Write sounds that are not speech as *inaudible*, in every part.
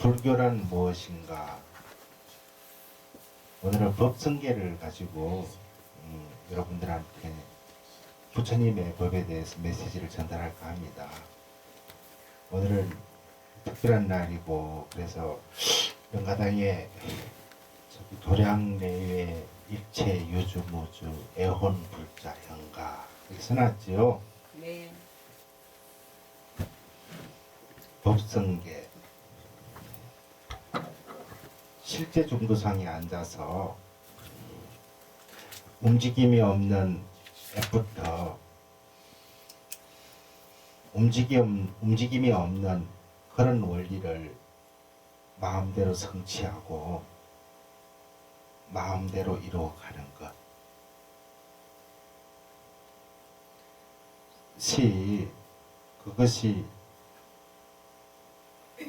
불교란 무엇인가? 오늘은 법성계를 가지고 음, 여러분들한테 부처님의 법에 대해서 메시지를 전달할까 합니다. 오늘은 특별한 날이고 그래서 영가당에 저기 도량 내외 일체 유주 무주 애혼 불자 현가 이렇게 써놨지요. 네. 법성계 실제 중도상에 앉아서 움직임이 없는 앱부터 움직임, 움직임이 없는 그런 원리를 마음대로 성취하고 마음대로 이루어가는 것. 시 그것이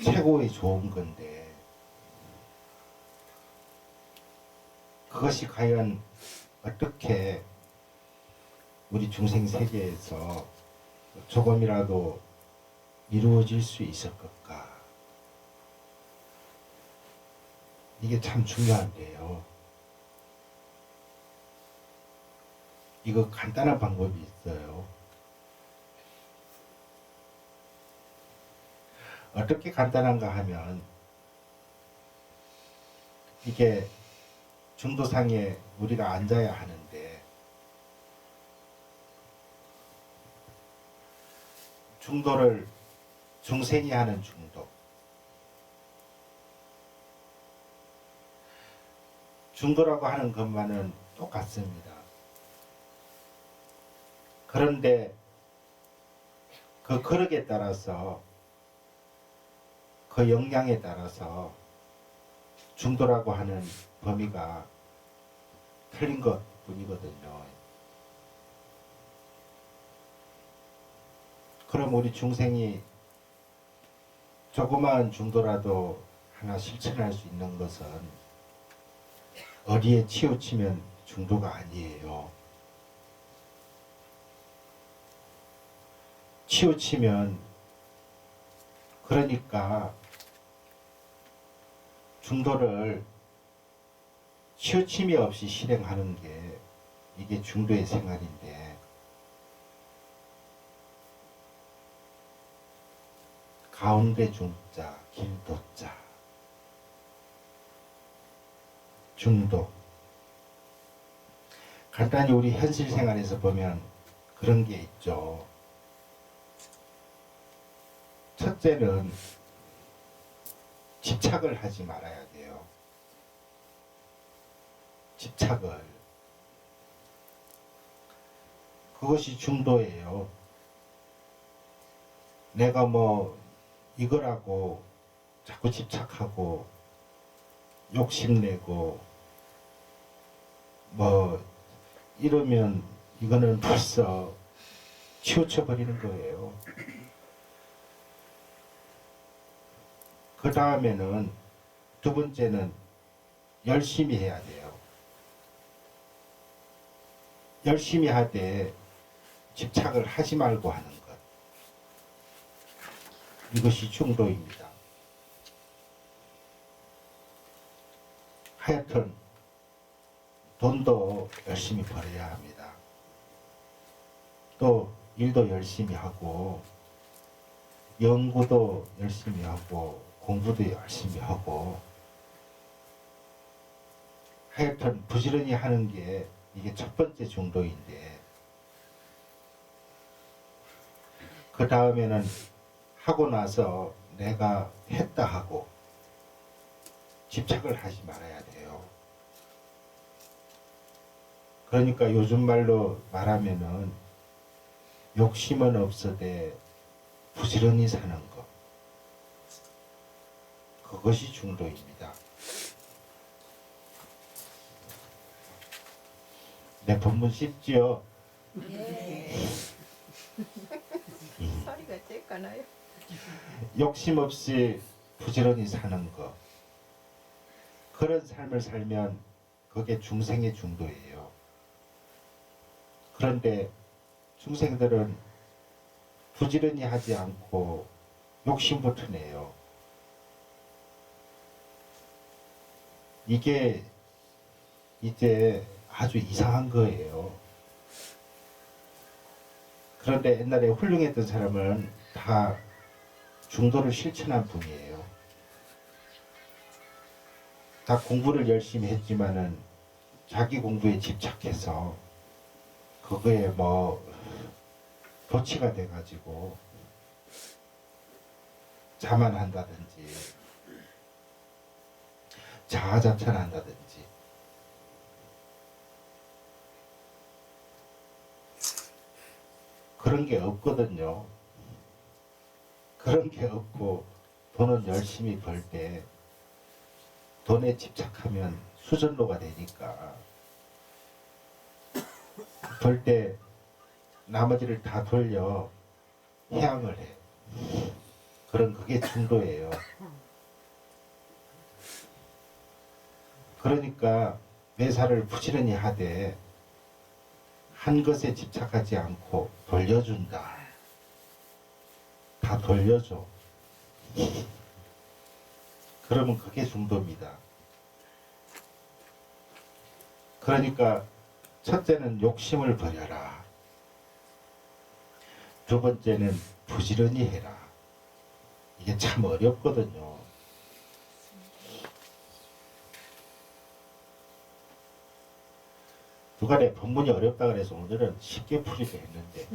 최고의 좋은 건데 그것이 과연 어떻게 우리 중생 세계에서 조금이라도 이루어질 수 있을 것까? 이게 참 중요한데요. 이거 간단한 방법이 있어요. 어떻게 간단한가 하면 이게 중도상에 우리가 앉아야 하는데 중도를 중생이 하는 중도 중도라고 하는 것만은 똑같습니다. 그런데 그 그릇에 따라서 그 역량에 따라서 중도라고 하는 범위가 틀린 것 뿐이거든요. 그럼 우리 중생이 조그마한 중도라도 하나 실천할 수 있는 것은 어디에 치우치면 중도가 아니에요. 치우치면 그러니까 중도를 치우침이 없이 실행하는 게 이게 중도의 생활인데 가운데 중자 길도자 중도 간단히 우리 현실 생활에서 보면 그런 게 있죠. 첫째는 집착을 하지 말아야 돼요. 집착을. 그것이 중도예요. 내가 뭐 이거라고 자꾸 집착하고 욕심내고 뭐 이러면 이거는 벌써 치우쳐 버리는 거예요. 그 다음에는 두 번째는 열심히 해야 돼요. 열심히 하되 집착을 하지 말고 하는 것. 이것이 중도입니다. 하여튼 돈도 열심히 벌어야 합니다. 또 일도 열심히 하고 연구도 열심히 하고 공부도 열심히 하고 하여튼 부지런히 하는 게 이게 첫 번째 중도인데 그 다음에는 하고 나서 내가 했다 하고 집착을 하지 말아야 돼요. 그러니까 요즘 말로 말하면은 욕심은 없어대 부지런히 사는 것. 그것이 중도입니다. 내 본문 쉽지요? 네. 소리가 쬐까나요? 욕심 없이 부지런히 사는 것. 그런 삶을 살면 그게 중생의 중도예요. 그런데 중생들은 부지런히 하지 않고 욕심부터 내요. 이게 이제 아주 이상한 거예요. 그런데 옛날에 훌륭했던 사람은 다 중도를 실천한 분이에요. 다 공부를 열심히 했지만은 자기 공부에 집착해서 그거에 뭐 도치가 돼가지고 자만한다든지 자아자찬한다든지 그런 게 없거든요. 그런 게 없고 돈은 열심히 벌 때 돈에 집착하면 수전로가 되니까 벌 때 나머지를 다 돌려 해양을 해. 그런 그게 중도예요. 그러니까 매사를 부지런히 하되 한 것에 집착하지 않고 돌려준다. 다 돌려줘. *laughs* 그러면 그게 중도입니다. 그러니까 첫째는 욕심을 버려라. 두 번째는 부지런히 해라. 이게 참 어렵거든요. 내 본문이 어렵다 그래서 오늘은 쉽게 풀이도 했는데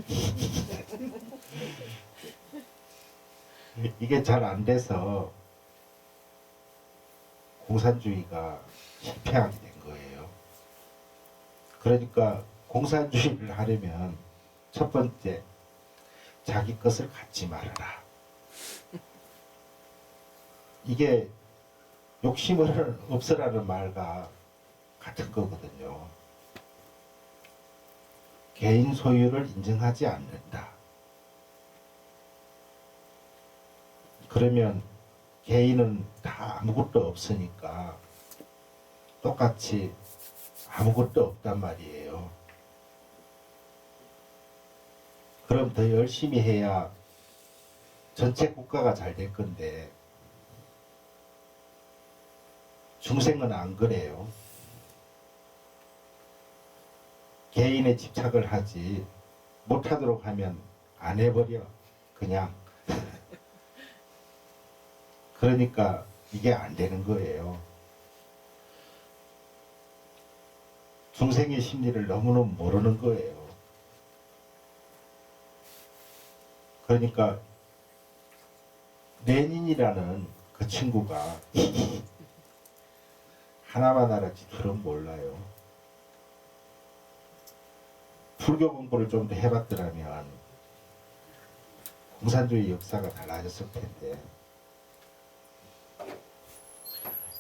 *laughs* 이게 잘 안 돼서 공산주의가 실패하게 된 거예요. 그러니까 공산주의를 하려면 첫 번째 자기 것을 갖지 말아라. 이게 욕심을 *laughs* 없애라는 말과 같은 거거든요. 개인 소유를 인정하지 않는다. 그러면 개인은 다 아무것도 없으니까 똑같이 아무것도 없단 말이에요. 그럼 더 열심히 해야 전체 국가가 잘 될 건데 중생은 안 그래요. 개인의 집착을 하지 못하도록 하면 안 해버려 그냥 *laughs* 그러니까 이게 안 되는 거예요. 중생의 심리를 너무너무 모르는 거예요. 그러니까 레닌이라는 그 친구가 *laughs* 하나만 알았지 둘은 몰라요. 불교 공부를 좀 더 해봤더라면 공산주의 역사가 달라졌을 텐데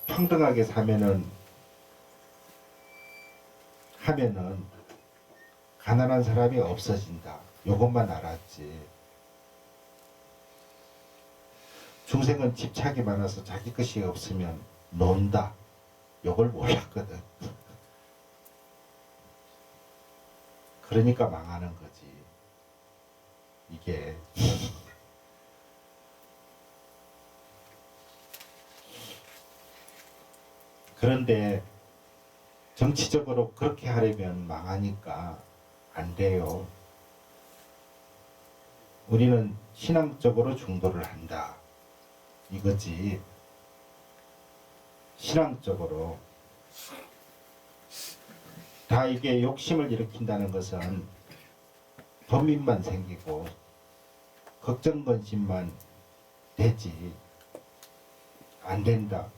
평등하게 사면은 하면은 가난한 사람이 없어진다. 요것만 알았지. 중생은 집착이 많아서 자기 것이 없으면 논다. 요걸 몰랐거든. 그러니까 망하는 거지. 이게. *laughs* 그런데 정치적으로 그렇게 하려면 망하니까 안 돼요. 우리는 신앙적으로 중도를 한다. 이거지. 신앙적으로. 다 이게 욕심을 일으킨다는 것은 범민만 생기고 걱정 건심만 되지 안 된다.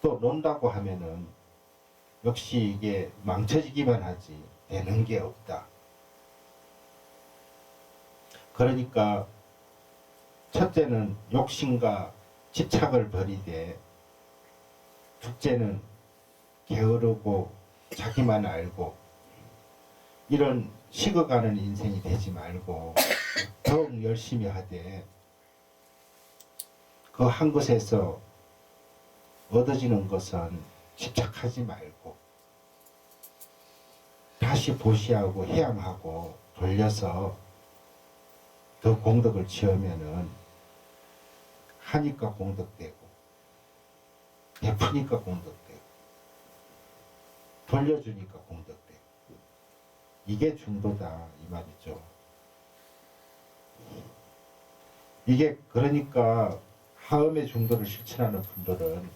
또 논다고 하면은 역시 이게 망쳐지기만 하지 되는 게 없다. 그러니까 첫째는 욕심과 집착을 버리되 둘째는 게으르고 자기만 알고 이런 식어가는 인생이 되지 말고 더욱 열심히 하되 그 한 것에서 얻어지는 것은 집착하지 말고 다시 보시하고 해양하고 돌려서 더 공덕을 지으면은 하니까 공덕되고 베푸니까 공덕되고 돌려주니까 공덕되고 이게 중도다 이 말이죠. 이게 그러니까 하음의 중도를 실천하는 분들은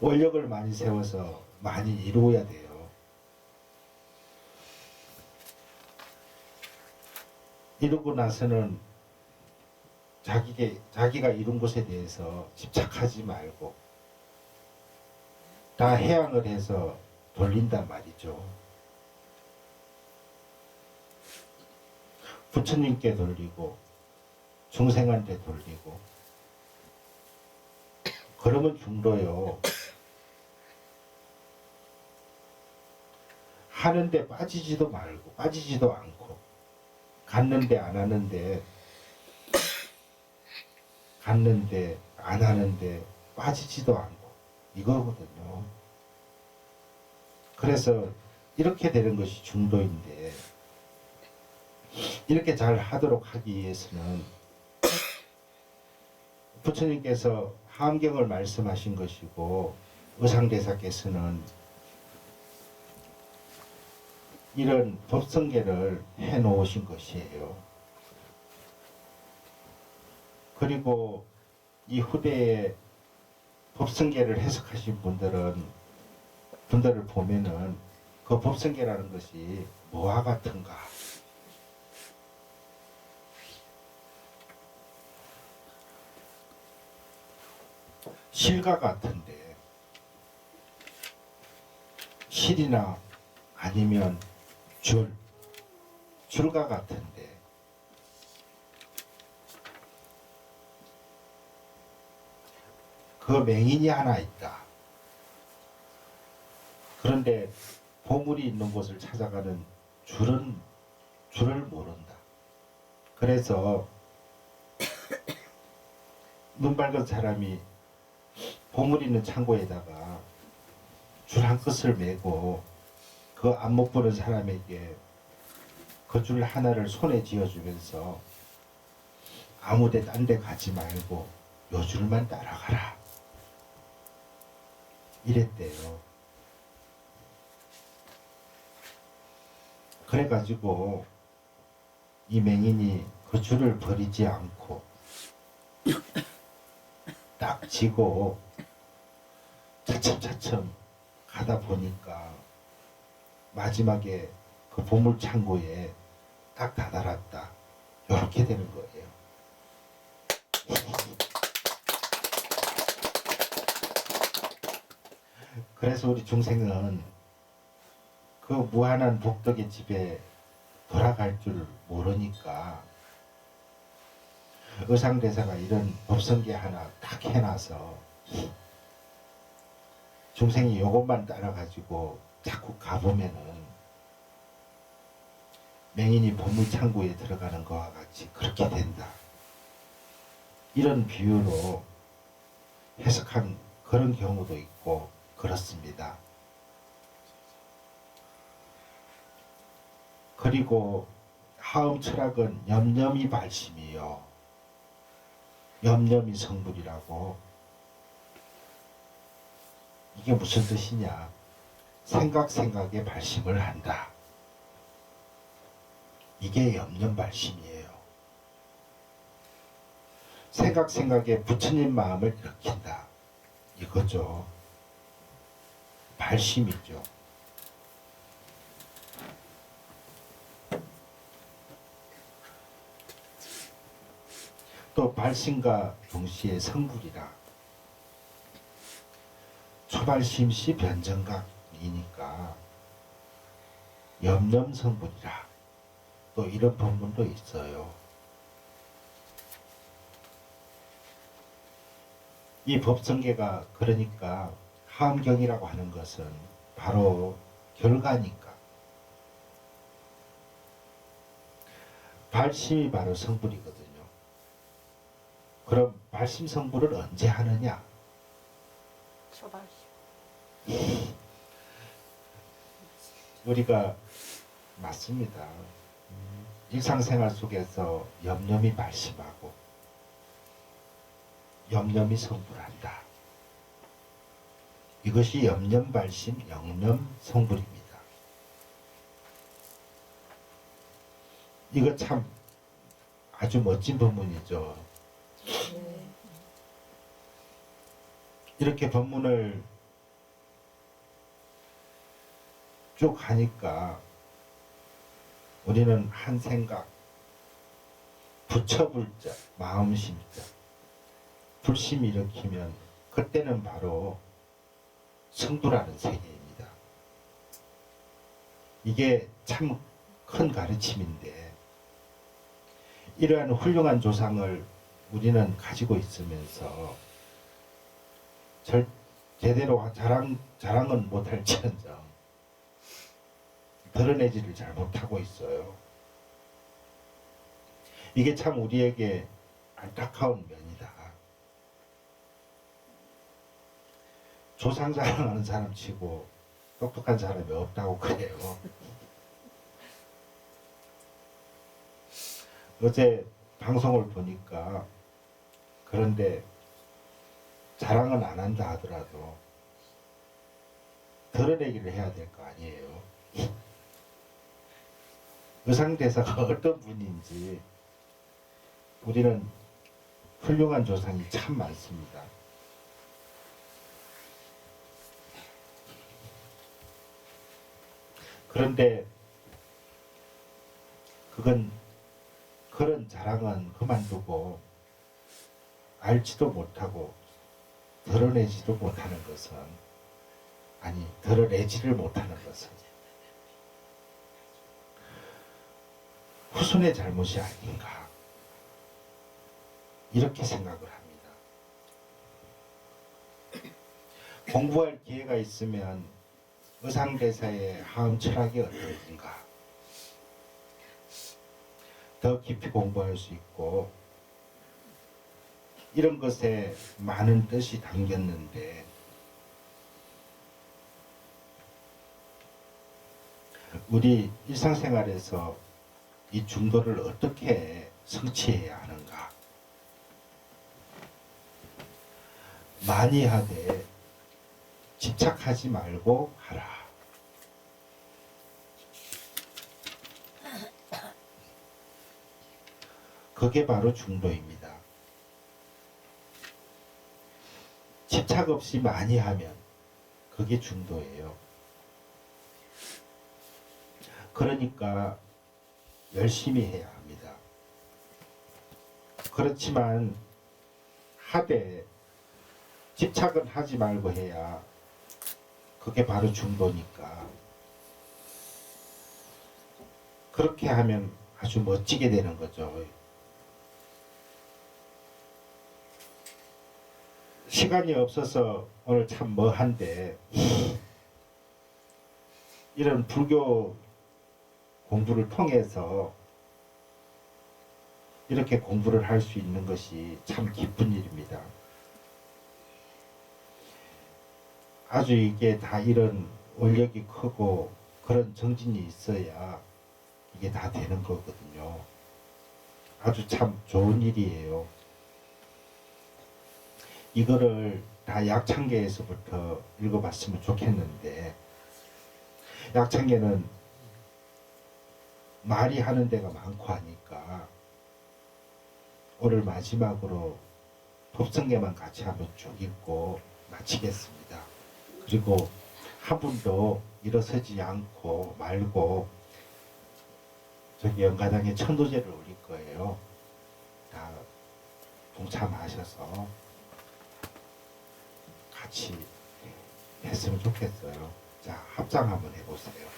원력을 많이 세워서 많이 이루어야 돼요. 이루고 나서는 자기게, 자기가 이룬 것에 대해서 집착하지 말고 다 해양을 해서 돌린단 말이죠. 부처님께 돌리고 중생한테 돌리고 그러면 중도요. 하는데 빠지지도 말고 빠지지도 않고 갔는데 안 하는데 갔는데 안 하는데 빠지지도 않고 이거거든요. 그래서 이렇게 되는 것이 중도인데 이렇게 잘 하도록 하기 위해서는 부처님께서 함경을 말씀하신 것이고 의상대사께서는 이런 법성계를 해 놓으신 것이에요. 그리고 이 후대에 법성계를 해석하신 분들은 분들을 보면은 그 법성계라는 것이 뭐와 같은가? 실과 같은데 실이나 아니면 줄 줄과 같은데 그 맹인이 하나 있다. 그런데 보물이 있는 곳을 찾아가는 줄은 줄을 모른다. 그래서 *coughs* 눈 밝은 사람이 보물 있는 창고에다가 줄 한 끝을 메고 그 안목 보는 사람에게 그 줄 하나를 손에 쥐어주면서 아무데 딴 데 가지 말고 요 줄만 따라가라. 이랬대요. 그래가지고 이 맹인이 그 줄을 버리지 않고 *coughs* 딱 지고 차츰차츰 가다 보니까 마지막에 그 보물 창고에 딱 다다랐다. 이렇게 되는 거예요. 그래서 우리 중생은 그 무한한 복덕의 집에 돌아갈 줄 모르니까 의상대사가 이런 법성계 하나 딱 해놔서 중생이 요것만 따라가지고 자꾸 가보면은 맹인이 보물창고에 들어가는 것과 같이 그렇게 된다. 이런 비유로 해석한 그런 경우도 있고 그렇습니다. 그리고 하음 철학은 염염이 발심이요. 염염이 성불이라고. 이게 무슨 뜻이냐? 생각 생각에 발심을 한다. 이게 염염 발심이에요. 생각 생각에 부처님 마음을 일으킨다. 이거죠. 발심이죠. 또 발심과 동시에 성불이라 초발심 시 변정각이니까 염염성불이라 또 이런 본문도 있어요. 이 법성계가 그러니까 하암경이라고 하는 것은 바로 결과니까 발심이 바로 성불이거든요. 그럼 발심 성불을 언제 하느냐? 초발심. 우리가 맞습니다. 일상생활 속에서 염려이 발심하고 염려이 성불한다. 이것이 염념발심 영념 성불입니다. 이거 참 아주 멋진 법문이죠. 이렇게 법문을 쭉 하니까 우리는 한 생각, 부처불자, 마음심자, 불심 일으키면 그때는 바로 성부라는 세계입니다. 이게 참 큰 가르침인데 이러한 훌륭한 조상을 우리는 가지고 있으면서 절 제대로 자랑 자랑은 못할지언정 드러내지를 잘 못하고 있어요. 이게 참 우리에게 안타까운 면이다. 조상 자랑하는 사람 치고 똑똑한 사람이 없다고 그래요. 어제 방송을 보니까 그런데 자랑은 안 한다 하더라도 드러내기를 해야 될 거 아니에요. 의상대사가 *laughs* 어떤 분인지 우리는 훌륭한 조상이 참 많습니다. 그런데 그건 그런 자랑은 그만두고 알지도 못하고 드러내지도 못하는 것은 아니 드러내지를 못하는 것은 후손의 잘못이 아닌가 이렇게 생각을 합니다. 공부할 기회가 있으면 의상대사의 하음 철학이 어떨까 더 깊이 공부할 수 있고 이런 것에 많은 뜻이 담겼는데 우리 일상생활에서 이 중도를 어떻게 성취해야 하는가? 많이 하되 집착하지 말고 하라 그게 바로 중도입니다. 집착 없이 많이 하면 그게 중도예요. 그러니까 열심히 해야 합니다. 그렇지만 하되 집착은 하지 말고 해야 그게 바로 중도니까 그렇게 하면 아주 멋지게 되는 거죠. 시간이 없어서 오늘 참 뭐한데 이런 불교 공부를 통해서 이렇게 공부를 할 수 있는 것이 참 기쁜 일입니다. 아주 이게 다 이런 원력이 크고 그런 정진이 있어야 이게 다 되는 거거든요. 아주 참 좋은 일이에요. 이거를 다 약창계에서부터 읽어봤으면 좋겠는데 약창계는 말이 하는 데가 많고 하니까 오늘 마지막으로 법성계만 같이 한번 쭉 읽고 마치겠습니다. 그리고 한 분도 일어서지 않고 말고 저기 연가당에 천도제를 올릴 거예요. 다 동참하셔서 같이 했으면 좋겠어요. 자, 합장 한번 해보세요.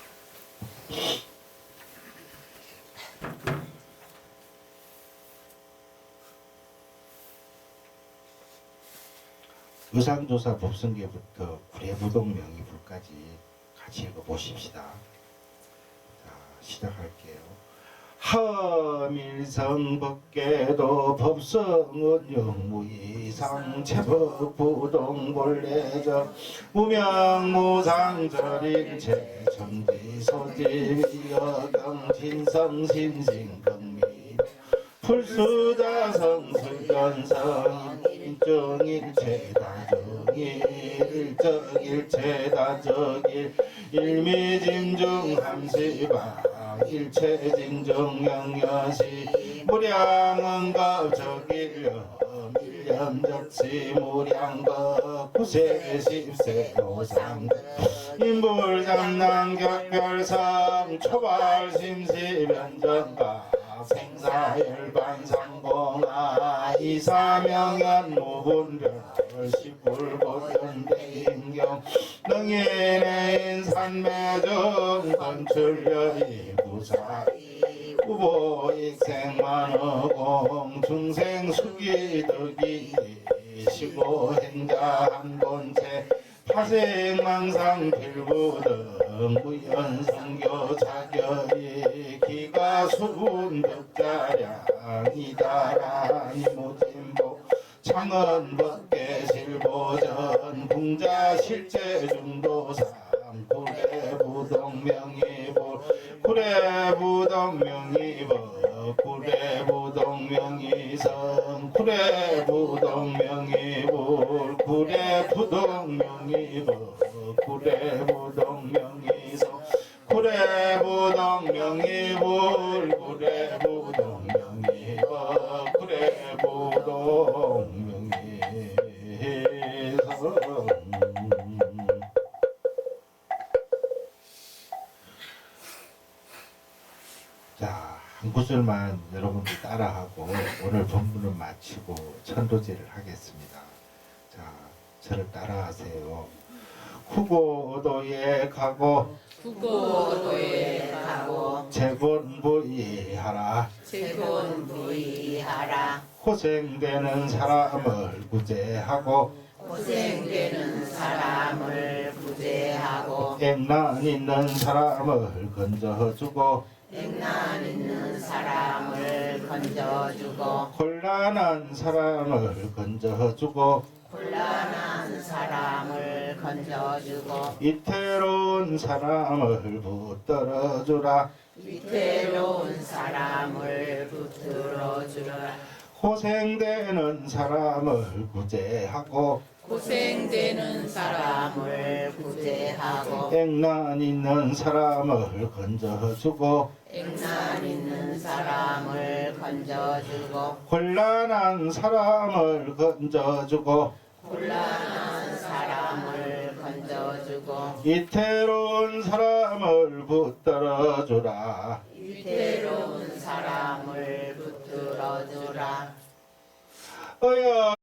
의상조사 법성계부터 구례부동 명의불까지 같이 읽어보십시다. 자, 시작할게요. 하밀성 법계도 법성은 영무이상 체법 부동 본래적 무명무상절인 제정지 소지 여경 진성 신신경미 풀수자성 수견성 일정일체다 정일 일정일체다정일 일미진중 함시방 일체진중 영여시. 무량은갑적일령 일념적시. 무량겁 구세십세 오상급 인불장난 격별성 초발심시변정가 생사열반상공아 이사명연 무분별 십불보현대인경 능인의 산매정 건출여이 부사이 후보익생만어공 중생수기 덕이 시고행자 한본체 파생망상 필부등 무연성교 자결이 기가 수분덕자량이다라니 무진보 창은 법계 실보전 궁자 실제 중도상 구례 부동명이볼 구례 부동명이법 구례 부동명이성 구례 부동명이볼 구례 부동명이법 구절만 여러분들 따라하고 오늘 본문을 마치고 천도제를 하겠습니다. 자, 저를 따라하세요. 후고도에 가고 국고도에 가고 재본부이하라 재곤부이하라 고생되는 사람을 구제하고 고생되는 사람을 구제하고 액난 있는 사람을 건져주고 액난 있는 사람을 건져주고 곤란한 사람을 건져주고 곤란한 사람을 건져주고 이태로운 사람을 붙들어주라. 위태로운 사람을 붙들어 주라 고생되는 사람을 구제하고 고생되는 사람을 구제하고 액난 있는 사람을 건져주고 액난 있는 사람을 건져주고 곤란한 사람을 건져주고 곤란한 사람을 건져주고 이태로운 사람을 붙들어주라. 위태로운 사람을 অধরা